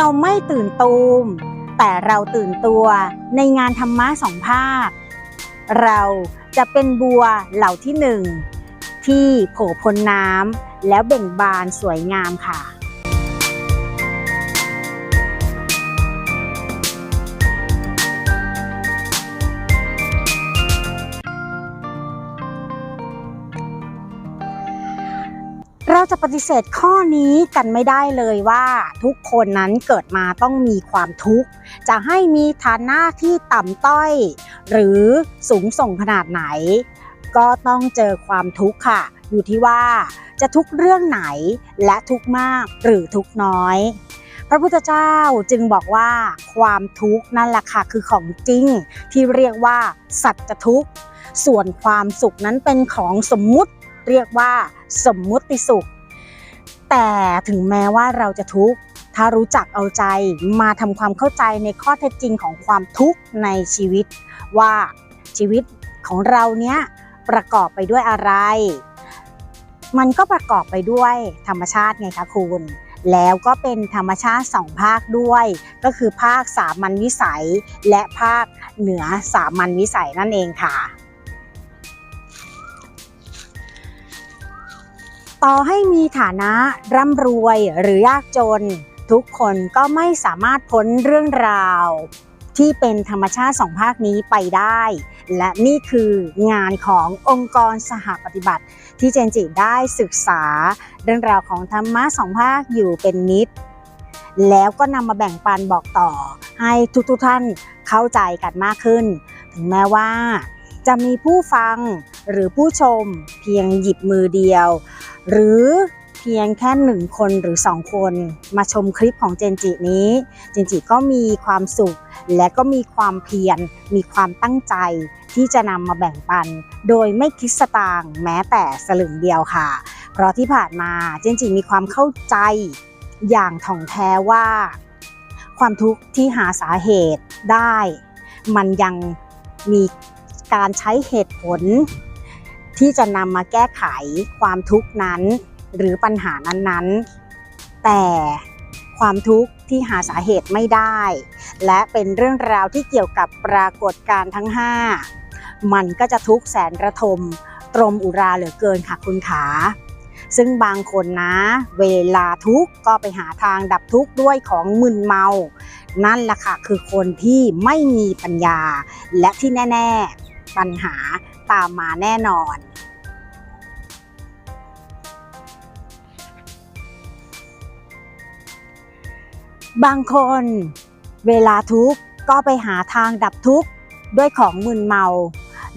เราไม่ตื่นตูม แต่เราตื่นตัวในงานธรรมะสองภาค เราจะเป็นบัวเหล่าที่หนึ่งที่โผล่พ้นน้ำแล้วเบ่งบานสวยงามค่ะ จะปฏิเสธข้อนี้กันไม่ได้เลยว่าทุกคนนั้นเกิดมาต้องมีความทุกข์ จะให้มีฐานะที่ต่ำต้อย หรือสูงส่งขนาดไหน ก็ต้องเจอความทุกข์ค่ะ อยู่ที่ว่าจะทุกเรื่องไหนและทุกมากหรือทุกน้อย พระพุทธเจ้าจึงบอกว่าความทุกข์นั่นแหละค่ะคือของจริง ที่เรียกว่า สัจทุกข์ ส่วนความสุขนั้นเป็นของสมมุติเรียกว่าสมมุติสุข แต่ถึงแม้ว่าเราจะทุกข์ถ้ารู้จักเอาใจมาทำความเข้าใจในข้อเท็จจริงของความทุกข์ในชีวิต ว่าชีวิตของเราเนี้ยประกอบไปด้วยอะไร มันก็ประกอบไปด้วยธรรมชาติไงคะคุณแล้วก็เป็นธรรมชาติสองภาคด้วย ก็คือภาคสามัญวิสัย และภาคเหนือสามัญวิสัยนั่นเองค่ะ ต่อให้มีฐานะร่ำรวยหรือยากจน ทุกคนก็ไม่สามารถพ้นเรื่องราว ที่เป็นธรรมชาติสองภาคนี้ไปได้ และนี่คืองานขององค์กรสหปฏิบัติ ที่เจนจิได้ศึกษา เรื่องราวของธรรมะสองภาคอยู่เป็นนิด แล้วก็นำมาแบ่งปันบอกต่อ ให้ทุกๆท่านเข้าใจกันมากขึ้น ถึงแม้ว่า จะมีผู้ฟังหรือผู้ชมเพียงหยิบมือเดียว หรือเพียงแค่หนึ่งคนหรือสองคนมาชมคลิปของเจนจินี้ เจนจิก็มีความสุข และก็มีความเพียร มีความตั้งใจที่จะนำมาแบ่งปัน โดยไม่คิดสตางค์แม้แต่สลึงเดียวค่ะ เพราะที่ผ่านมาเจนจิมีความเข้าใจอย่างถ่องแท้ว่า ความทุกข์ที่หาสาเหตุได้ มันยังมีการใช้เหตุผล ที่จะนำมาแก้ไขความทุกข์นั้น หรือปัญหานั้นๆ แต่ความทุกข์ที่หาสาเหตุไม่ได้ และเป็นเรื่องราวที่เกี่ยวกับปรากฏการณ์ทั้ง 5 มันก็จะทุกข์แสนระทม ตรมอุราเหลือเกินค่ะคุณขา ซึ่งบางคนนะ เวลาทุกข์ก็ไปหาทางดับทุกข์ด้วยของมึนเมา นั่นแหละค่ะคือคนที่ไม่มีปัญญา และที่แน่ ๆ ปัญหาตามมาแน่นอน บางคนเวลาทุกข์ก็ไปหาทางดับทุกข์ด้วยของมึนเมา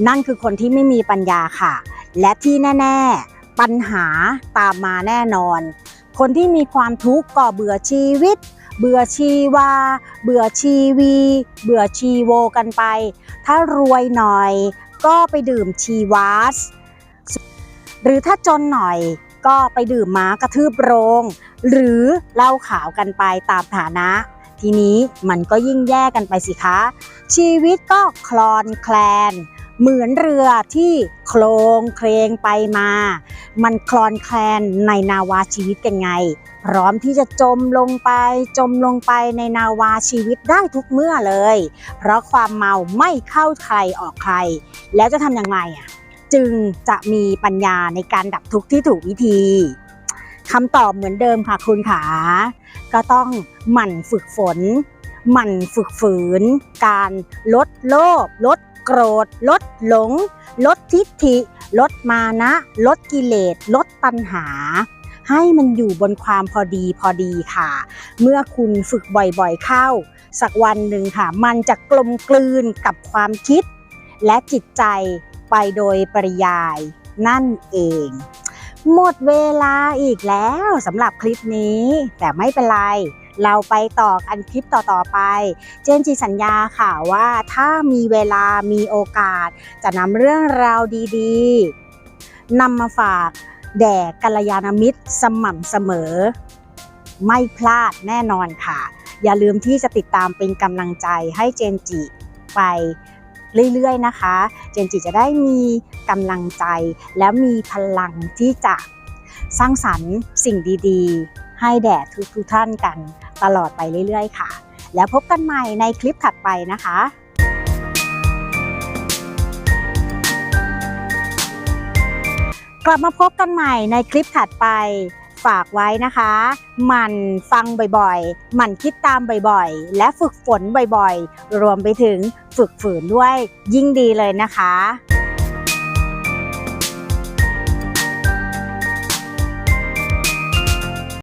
นั่นคือคนที่ไม่มีปัญญาค่ะ และที่แน่ ๆ ปัญหาตามมาแน่นอน คนที่มีความทุกข์ก็เบื่อชีวิต เบื่อชีวา เบื่อชีวี เบื่อชีโวกันไป ถ้ารวยหน่อย ก็ไปดื่มชีวาส หรือถ้าจนหน่อย ก็ไปดื่มม้ากระทืบโรง หรือเหล้าขาวกันไปตามฐานะ ทีนี้มันก็ยิ่งแย่กันไปสิคะ ชีวิตก็คลอนแคลน เหมือนเรือที่โคลงเคลงไปมา มันคลอนแคลนในนาวาชีวิตกันไง พร้อมที่จะจมลงไป จมลงไปในนาวาชีวิตได้ทุกเมื่อเลย เพราะความเมาไม่เข้าใครออกใคร แล้วจะทำอย่างไรอะ จึงจะมีปัญญาในการดับทุกข์ที่ถูกวิธีคำตอบเหมือนเดิมค่ะคุณขาก็ต้องหมั่นฝึกฝน หมั่นฝึกฝืน การลดโลภลดโกรธ ลดหลง ลดทิฏฐิ ลดมานะ ลดกิเลส ลดตัณหา ให้มันอยู่บนความพอดีพอดีค่ะ เมื่อคุณฝึกบ่อยๆเข้า สักวันหนึ่งค่ะ มันจะกลมกลืนกับความคิด และจิตใจ ไปโดยปริยายนั่นเอง หมดเวลาอีกแล้วสำหรับคลิปนี้ แต่ไม่เป็นไร เราไปต่อกันคลิปต่อๆไป เจนจีสัญญาค่ะว่าถ้ามีเวลามีโอกาส จะนำเรื่องราวดีๆนำมาฝากแด่กัลยาณมิตรสม่ำเสมอ ไม่พลาดแน่นอนค่ะ อย่าลืมที่จะติดตามเป็นกำลังใจให้เจนจิไป เรื่อยๆนะคะ เจนจิจะได้มีกำลังใจ และมีพลังที่จะสร้างสรรค์สิ่งดีๆ ให้แด่ทุกๆท่านกันตลอดไปเรื่อยๆ ค่ะ แล้วพบกันใหม่ในคลิปถัดไปนะคะกลับมาพบกันใหม่ในคลิปถัดไป ฝากไว้นะคะหมันฟังบ่อยๆหมั่นคิดตามบ่อยๆ และฝึกฝนบ่อยๆ รวมไปถึงฝึกฝืนด้วยยิ่งดีเลยนะคะ